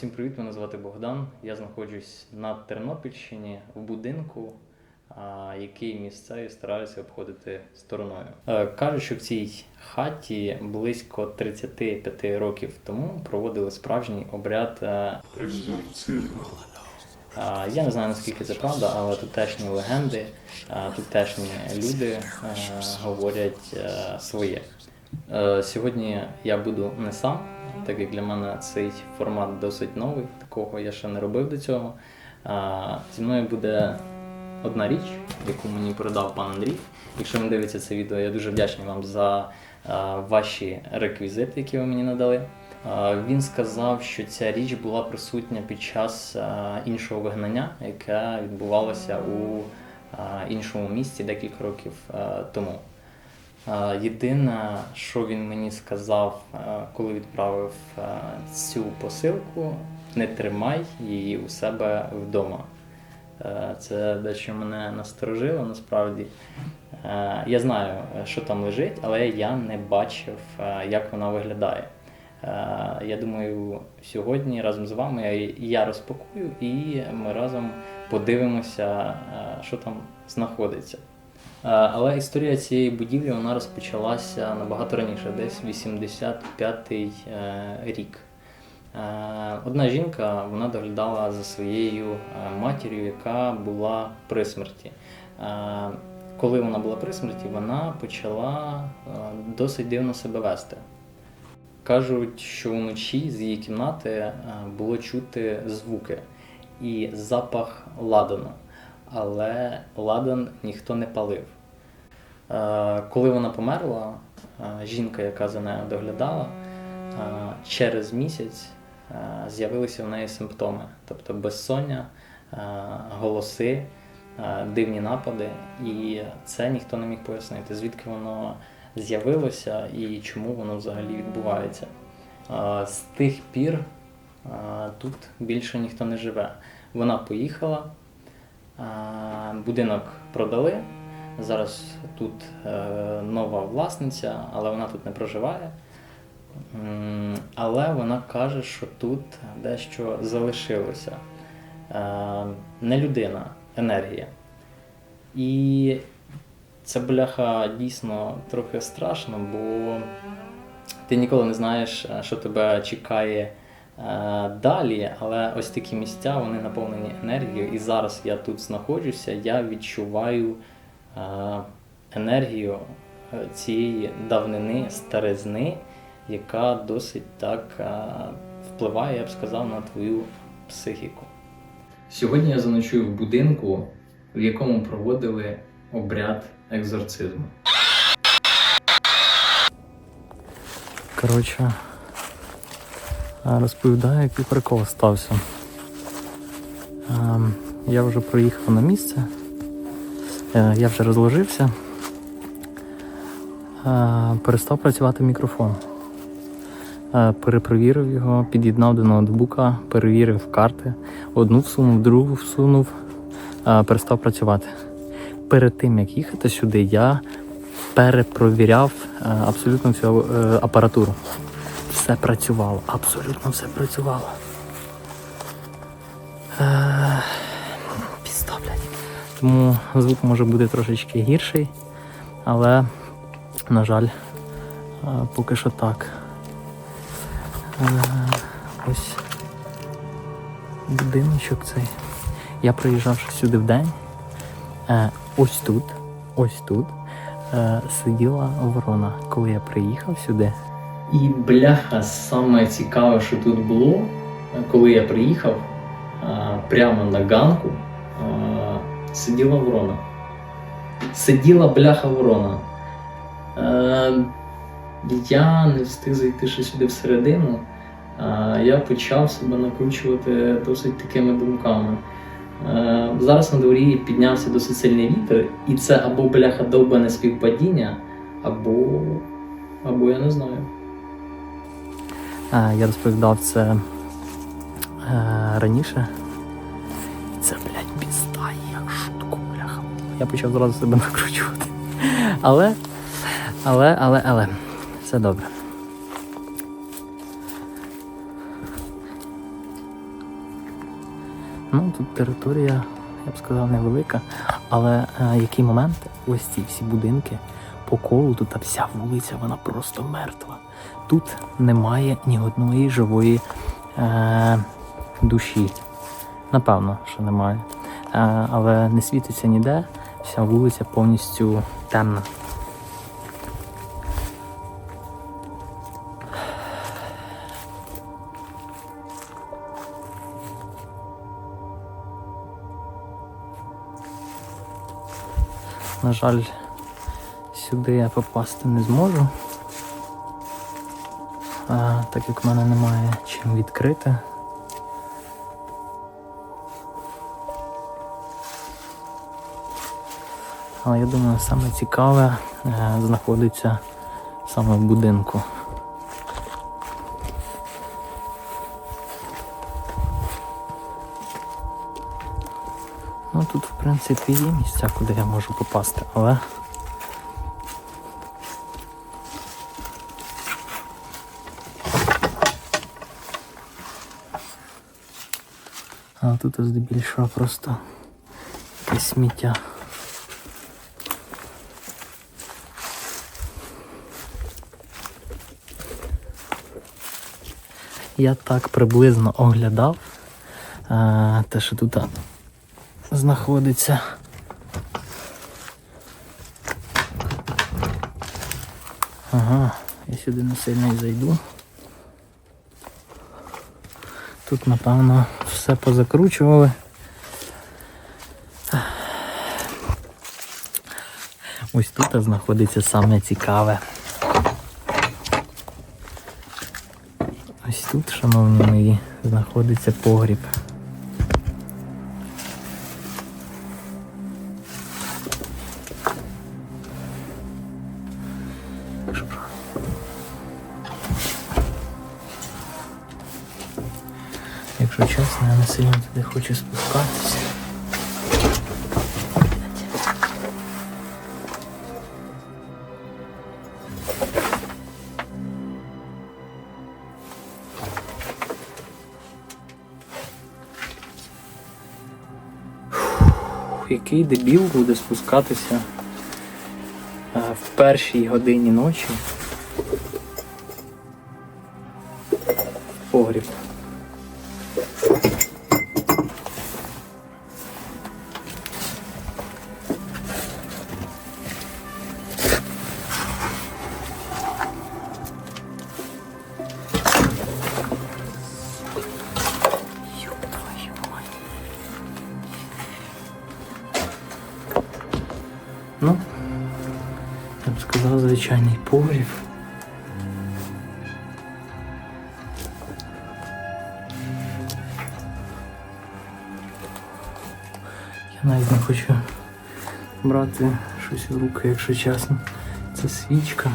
Всім привіт, мене звати Богдан. Я знаходжусь на Тернопільщині в будинку, який місцеві стараються обходити стороною. Е, Кажуть, що в цій хаті близько 35 років тому проводили справжній обряд. е, Я не знаю наскільки це правда, але тутешні легенди, тутешні люди е, говорять е, своє. Е, Сьогодні я буду не сам, так як для мене цей формат досить новий, такого я ще не робив до цього. А, Зі мною буде одна річ, яку мені передав пан Андрій. Якщо він дивиться це відео, я дуже вдячний вам за ваші реквізити, які ви мені надали. Він сказав, що ця річ була присутня під час іншого вигнання, яке відбувалося у іншому місті декілька років тому. А, Єдине, що він мені сказав, коли відправив цю посилку, не тримай її у себе вдома. Е, Це дещо мене насторожило насправді. Е, Я знаю, е, що там лежить, але я не бачив, е, як вона виглядає. Е, Я думаю, сьогодні разом з вами я- розпакую і ми разом подивимося, е, що там знаходиться. Е, Але історія цієї будівлі вона розпочалася набагато раніше, десь 85-й е, рік. Е, Одна жінка вона доглядала за своєю матір'ю, яка була при смерті. Коли вона була при смерті, вона почала досить дивно себе вести. Кажуть, що вночі з її кімнати було чути звуки і запах ладану, але ладан ніхто не палив. Е, Коли вона померла, е, жінка, яка за нею доглядала, е, через місяць з'явилися в неї симптоми, тобто безсоння, голоси, дивні напади, і це ніхто не міг пояснити, звідки воно з'явилося і чому воно взагалі відбувається. З тих пір тут більше ніхто не живе. Вона поїхала, будинок продали. Зараз тут е, нова власниця, але вона тут не проживає. Але вона каже, що тут дещо залишилося. Е, Не людина, енергія. І це бляха дійсно трохи страшно, бо ти ніколи не знаєш, е, що тебе чекає далі, але ось такі місця вони наповнені енергією. І зараз я тут знаходжуся, я відчуваю е, енергію е, цієї давнини, старизни, яка досить так е, впливає, я б сказав, на твою психіку. Сьогодні я заночую в будинку, в якому проводили обряд екзорцизму. Коротше, розповідаю, який прикол стався. Я вже приїхав на місце, е, я вже розложився. Перестав працювати мікрофон. Перепровірив його, під'єднав до ноутбука, перевірив карти. Одну всунув, другу всунув, перестав працювати. Перед тим як їхати сюди, я перепровіряв абсолютно всю е, апаратуру. Все працювало, абсолютно все працювало. Е, Пізда. Тому звук може бути трошечки гірший, але, на жаль, е, поки що так. Е, Ось будиночок цей. Я приїжджав сюди в день. Ось тут, ось тут сиділа ворона, коли я приїхав сюди. І бляха, саме цікаве, що тут було, коли я приїхав, прямо на ганку сиділа ворона. Сиділа бляха ворона. Е, я не встиг зайти ще сюди всередину. Я почав себе накручувати досить такими думками. Е, Зараз на дворі піднявся досить сильний вітер, і це або бляха довбане співпадіння, або. або я не знаю. Я розповідав це е, раніше. Це, блядь, пізда, як шутку, бляха. Я почав зразу себе накручувати. Але, але, але, але, все добре. Ну, тут територія, я б сказав, невелика. Але е, який момент? Ось ці всі будинки по колу, тут вся вулиця, вона просто мертва. Тут немає ні одної живої е, душі. Напевно, що немає. Е, але не світиться ніде, вся вулиця повністю темна. На жаль, сюди я попасти не зможу. Так як в мене немає чим відкрити. Але я думаю, саме цікаве е, знаходиться саме в будинку. Ну тут, в принципі, є місця, куди я можу попасти, але. А тут здебільшого просто якесь сміття. Я так приблизно оглядав е, те, що тут знаходиться. Ага, я сюди не сильно і зайду. Тут, напевно, все позакручували. Ось тут знаходиться саме цікаве. Ось тут, шановні мої, знаходиться погріб. Якщо чесно, я не сильно туди хочу спускатися. Який дебіл буде спускатися е, в першій годині ночі звичайний погріб. Я навіть не хочу брати щось в руки, якщо чесно. Це свічка.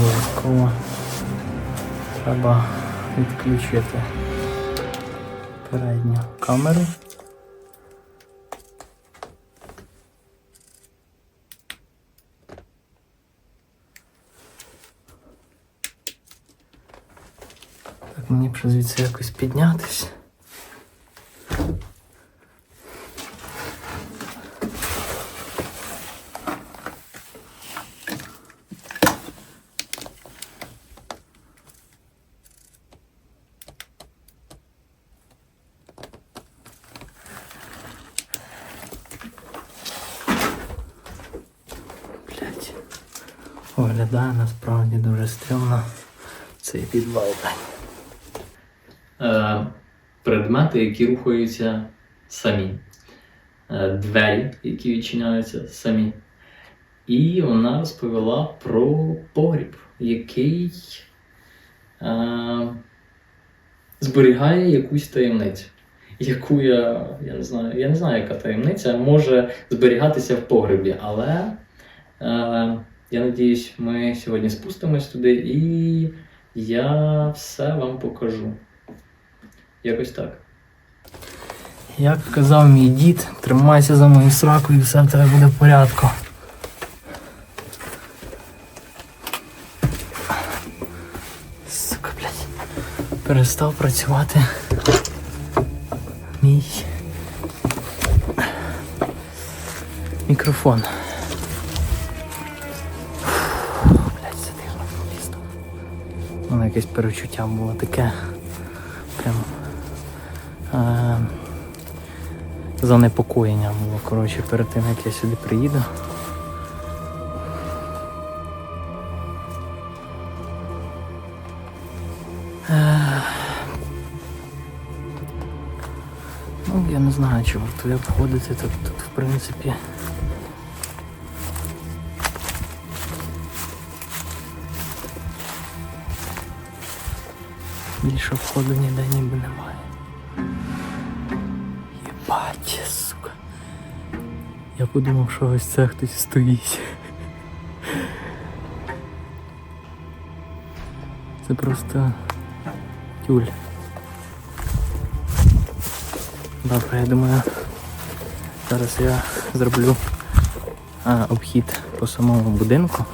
Обов'язково треба відключити передню камеру. Так, мені б звідси якось піднятися. Блять. Виглядає насправді дуже стрьомно цей підвал. Е, предмети, які рухаються самі. Е, двері, які відчиняються самі. І вона розповіла про погріб, який е, зберігає якусь таємницю. Яку я, я не знаю, я не знаю, яка таємниця може зберігатися в погребі, але е, я надіюсь, ми сьогодні спустимось туди і я все вам покажу. Якось так. Як казав мій дід, тримайся за мою сраку і все в тебе буде в порядку. Сука, блядь. Перестав працювати. Мій мікрофон. Якесь перечуття було таке. Прям. Е- занепокоєння було, коротше, перед тим, як я сюди приїду. Ех. Ну, я не знаю, чи вартує обходити тут, тут, в принципі. Більше входу ніде ніби немає. Єбать, сука. Я подумав, що ось це хтось стоїть. Це просто тюль. Добре, я думаю, зараз я зроблю а, обхід по самому будинку.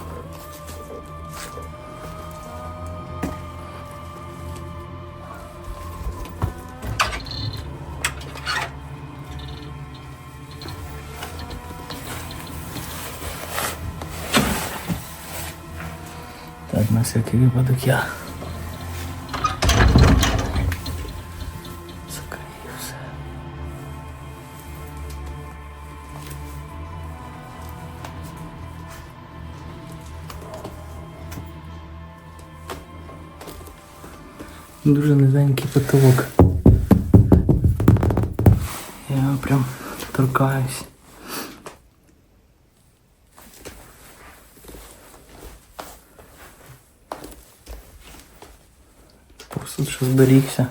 Випадок я. Закрию все. Дуже низенький потолок. Я прям торкаюсь. Що зберігся.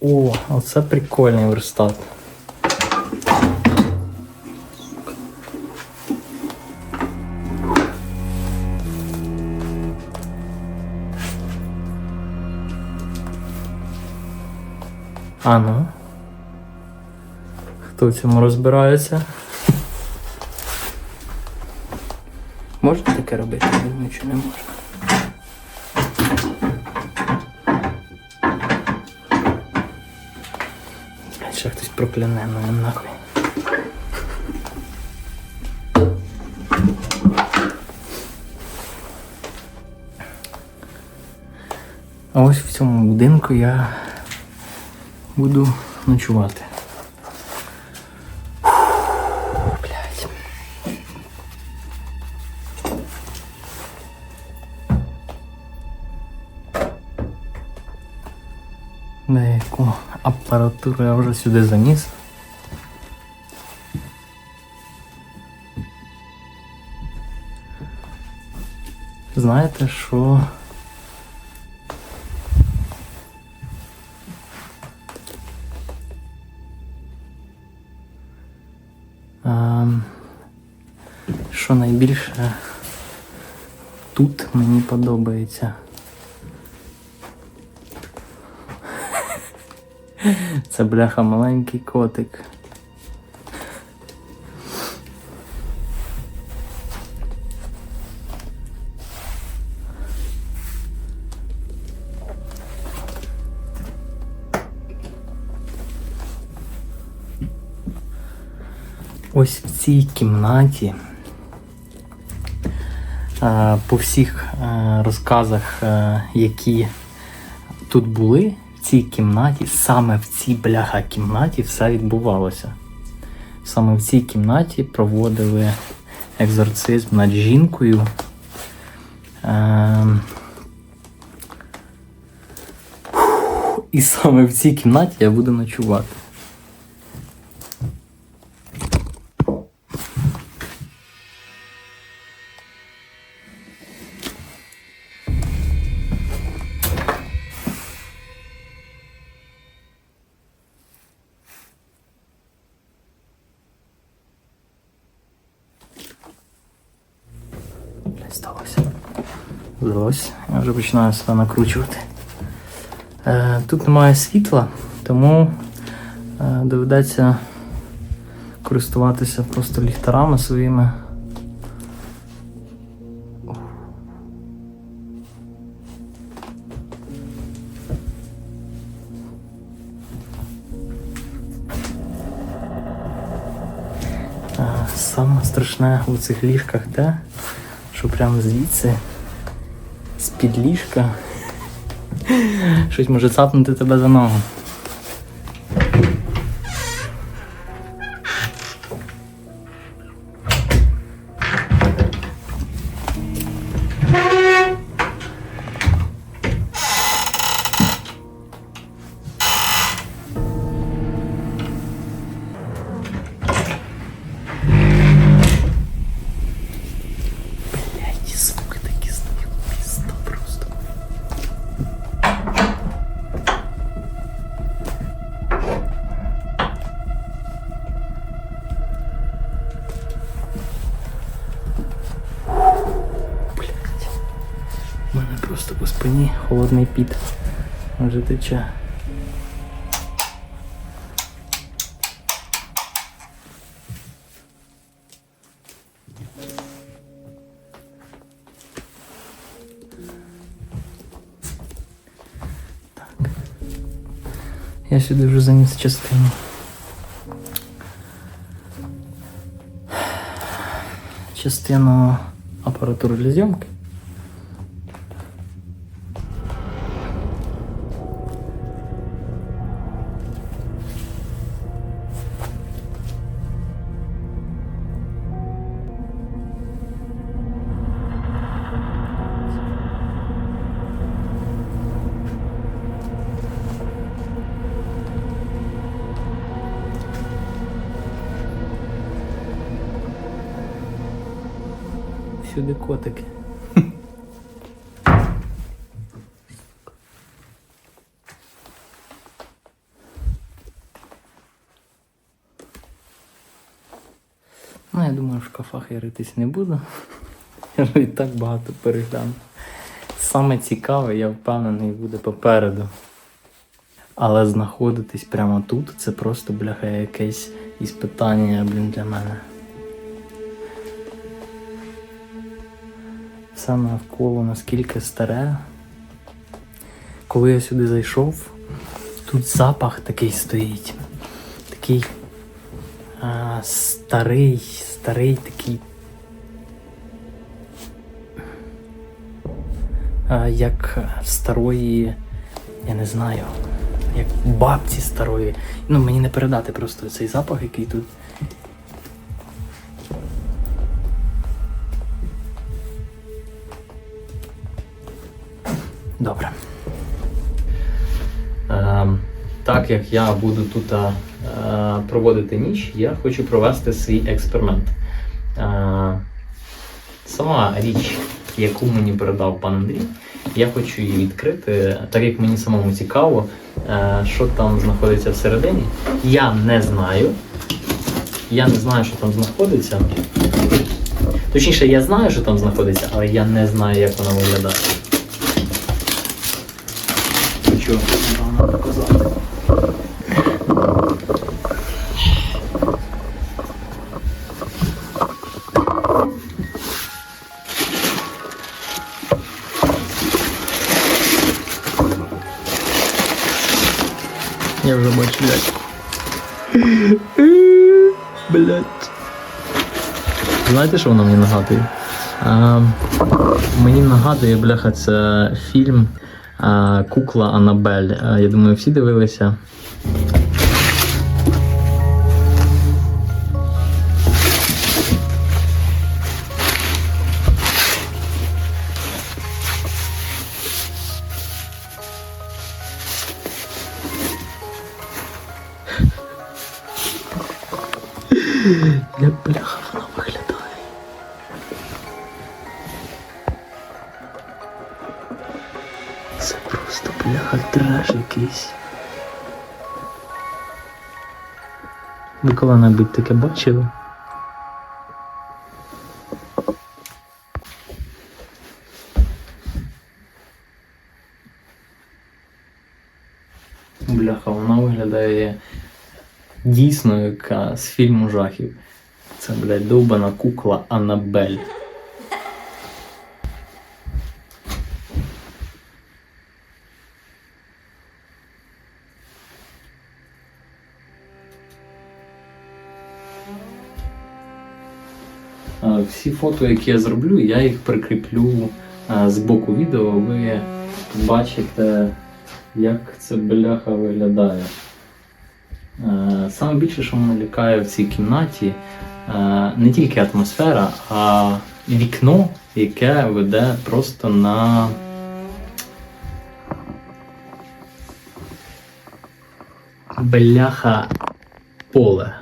О, оце прикольний верстат. А ну. Хто в цьому розбирається? Можна таке робити? Я думаю, чи не можна. Ще хтось прокляне мене нахуй. А ось в цьому будинку я буду ночувати. Апаратуру я вже сюди заніс. Знаєте, що Ем, що найбільше тут мені подобається. Це бляха маленький котик. Ось в цій кімнаті е, по всіх е, розказах, е, які тут були, цій кімнаті, саме в цій бляха кімнаті все відбувалося. Саме в цій кімнаті проводили екзорцизм над жінкою. Ем, І саме в цій кімнаті я буду ночувати. Здалось, я вже починаю себе накручувати. Е, тут немає світла, тому е, доведеться користуватися просто ліхтарами своїми. Е, Саме страшне у цих ліжках те, що прямо звідси, з-під ліжка, щось може цапнути тебе за ногу. Холодний піт. Вже тече. Я сюди вже заніс частину. Частину апаратури для зйомки. Котики. Ну, я думаю, в шкафах я ритись не буду. Я вже і так багато перегляну. Саме цікаве, я впевнений, буде попереду. Але знаходитись прямо тут це просто, бляха, якесь іспитання, блін, для мене. Все навколо наскільки старе. Коли я сюди зайшов, тут запах такий стоїть. Такий а, старий, старий такий. А, як старої, я не знаю, як бабці старої. Ну, мені не передати просто цей запах, який тут. Добре. Ем, так як я буду тут е, проводити ніч, я хочу провести свій експеримент. Е, сама річ, яку мені передав пан Андрій, я хочу її відкрити, так як мені самому цікаво, е, що там знаходиться всередині. Я не знаю. Я не знаю, що там знаходиться. Точніше, я знаю, що там знаходиться, але я не знаю, як воно виглядає. Хочу вам показати. Я вже бачу ляльку. Блять. Знаєте, що воно мені нагадує? А, мені нагадує, бляха, це фільм Кукла Анабель. Я думаю, всі дивилися. Траж якийсь. Ви коли небудь таке бачили? Бляха, вона виглядає дійсно яка з фільму жахів. Це, блядь, довбана кукла Аннабель. Фото, які я зроблю, я їх прикріплю а, з боку відео. Ви бачите, як це бляха виглядає. Е, Саме більше, що мене лякає в цій кімнаті, е, не тільки атмосфера, а вікно, яке веде просто на. Бляха поле.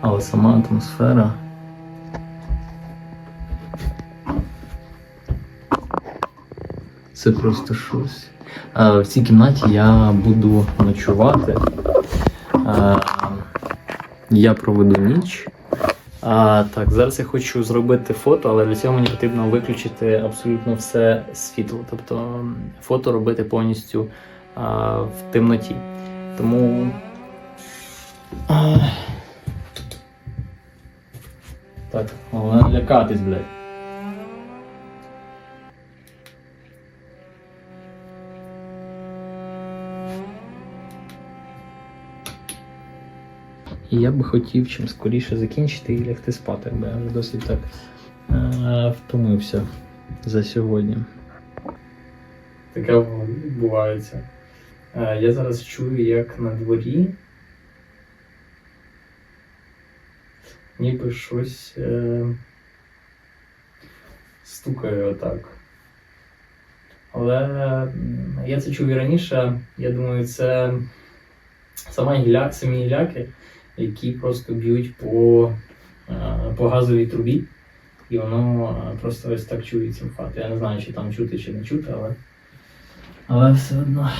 Але сама атмосфера. Це просто щось. Е, В цій кімнаті я буду ночувати. Е, Я проведу ніч. А, так, зараз я хочу зробити фото, але для цього мені потрібно виключити абсолютно все світло. Тобто фото робити повністю а, в темноті. Тому. А, так, лякатись, блядь. Я би хотів чим скоріше закінчити і лягти спати, бо я вже досить так е, втомився за сьогодні. Таке відбувається. Е, я зараз чую, як на дворі. Ніби щось е, стукає отак. Але я це чув і раніше. Я думаю, це сама гіля, самі гіляки які просто б'ють по, е, по газовій трубі, і воно е, просто ось так чується в хату. Я не знаю, чи там чути, чи не чути, але, але все одно.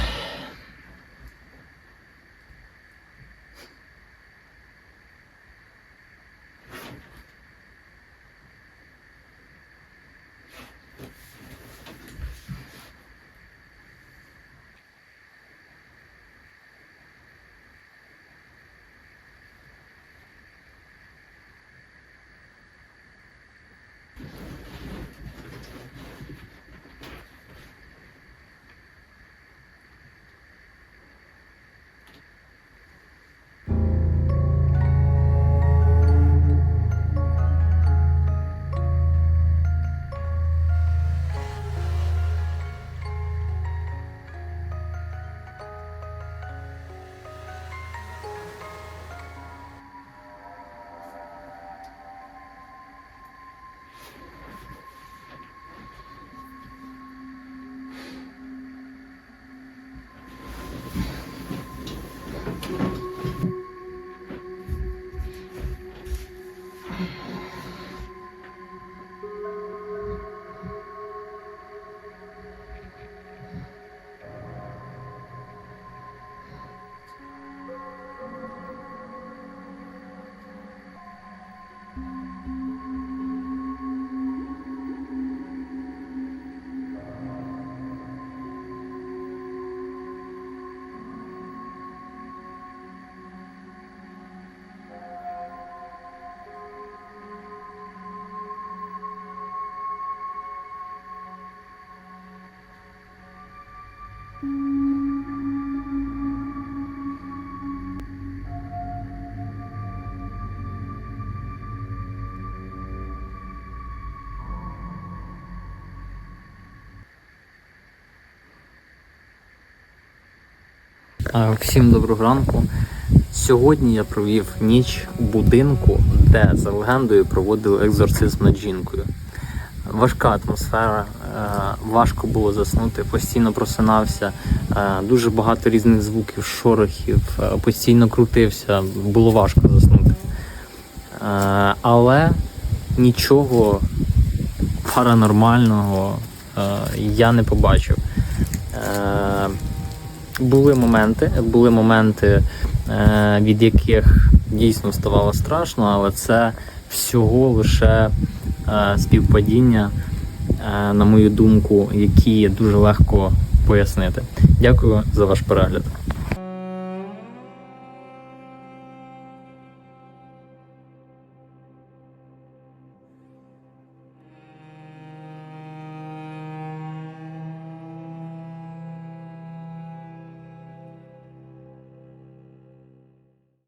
Всім доброго ранку. Сьогодні я провів ніч у будинку, де за легендою проводили екзорцизм над жінкою. Важка атмосфера, е, важко було заснути, постійно просинався, е, дуже багато різних звуків, шорохів, е, постійно крутився, було важко заснути. Але нічого паранормального я не побачив. Були моменти, були моменти, е, від яких дійсно ставало страшно, але це всього лише е, співпадіння, е, на мою думку, які дуже легко пояснити. Дякую за ваш перегляд.